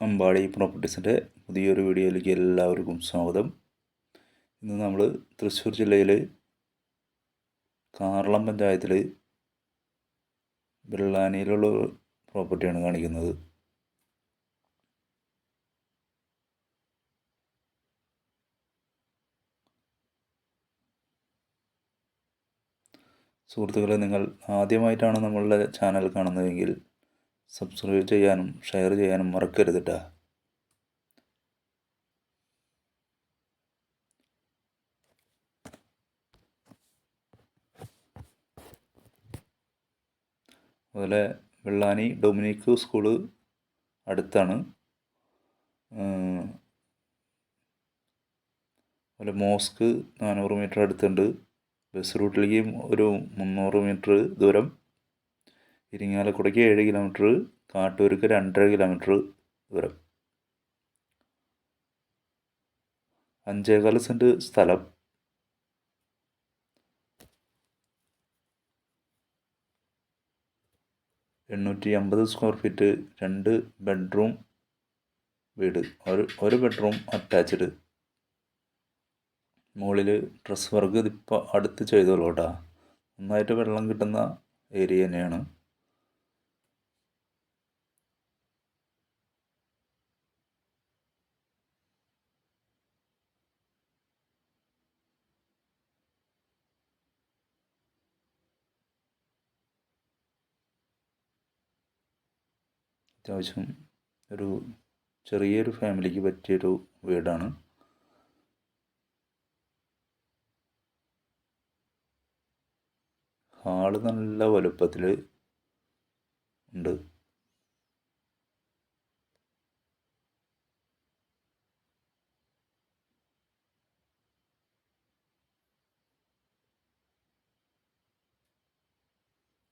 അമ്പാടി പ്രോപ്പർട്ടീസിന്റെ പുതിയൊരു വീഡിയോയിലേക്ക് എല്ലാവർക്കും സ്വാഗതം. ഇന്ന് നമ്മൾ തൃശ്ശൂർ ജില്ലയിൽ കാർളം പഞ്ചായത്തിൽ വെള്ളാനിയിലുള്ള പ്രോപ്പർട്ടിയാണ് കാണിക്കുന്നത്. സുഹൃത്തുക്കളെ നിങ്ങൾ ആദ്യമായിട്ടാണ് നമ്മളുടെ ചാനൽ കാണുന്നതെങ്കിൽ സബ്സ്ക്രൈബ് ചെയ്യാനും ഷെയർ ചെയ്യാനും മറക്കരുത് കേട്ടോ അതുപോലെ വെള്ളാനി ഡൊമിനിക്ക് സ്കൂൾ അടുത്താണ്. അതുപോലെ മോസ്ക് നാനൂറ് മീറ്റർ അടുത്തുണ്ട്. ബസ് റൂട്ടിലേക്കും ഒരു മുന്നൂറ് മീറ്റർ ദൂരം. ഇരിങ്ങാലക്കുടയ്ക്ക് ഏഴ് കിലോമീറ്റർ കാട്ടൂർക്ക് രണ്ടര കിലോമീറ്റർ ദൂരം. അഞ്ചേകാൽ സെന്റ് സ്ഥലം. എണ്ണൂറ്റി അമ്പത് സ്ക്വയർ ഫീറ്റ് രണ്ട് ബെഡ്റൂം വീട്. ഒരു ഒരു ബെഡ്റൂം അറ്റാച്ച്ഡ് മുകളിൽ ഡ്രസ് വർക്ക് ഇതിപ്പോൾ അടുത്ത് ചെയ്തോളൂ കേട്ടോ. നന്നായിട്ട് വെള്ളം കിട്ടുന്ന ഏരിയ തന്നെയാണ്. അത്യാവശ്യം ഒരു ചെറിയൊരു ഫാമിലിക്ക് പറ്റിയൊരു വീടാണ്. ഹാൾ നല്ല വലുപ്പത്തിൽ ഉണ്ട്.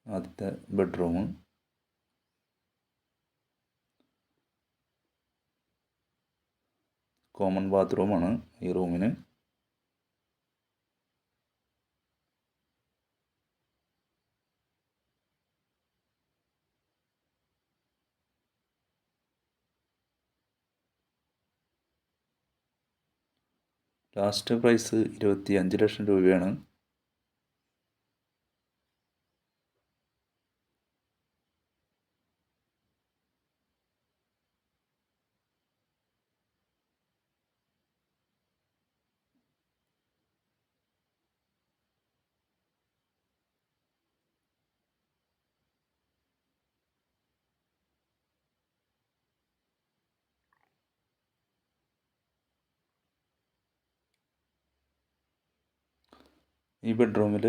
ആദ്യത്തെ ബെഡ്റൂം. കോമൺ ബാത്റൂമാണ് ഈ റൂമിന്. ലാസ്റ്റ് പ്രൈസ് ഇരുപത്തി അഞ്ച് ലക്ഷം രൂപയാണ്. ഈ ബെഡ്റൂമിൽ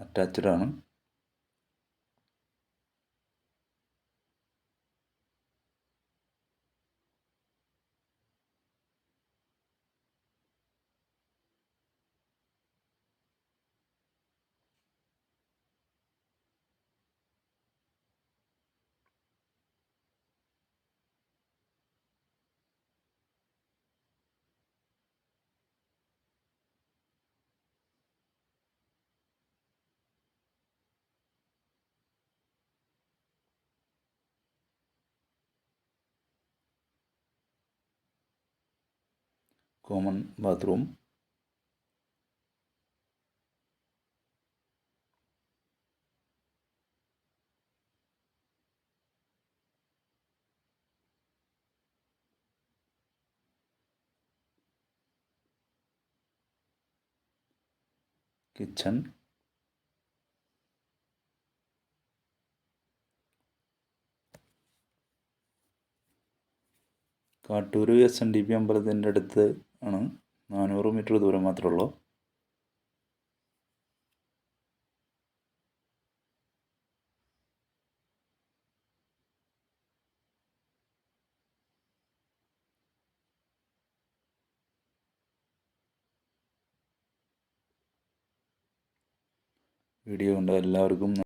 attached ആണ് common bathroom kitchen Kattoor S N D P അമ്പലത്തിൻ്റെ അടുത്ത് ആണ്. നാനൂറ് മീറ്റർ ദൂരം മാത്രമേ ഉള്ളൂ. വീഡിയോ കണ്ട എല്ലാവർക്കും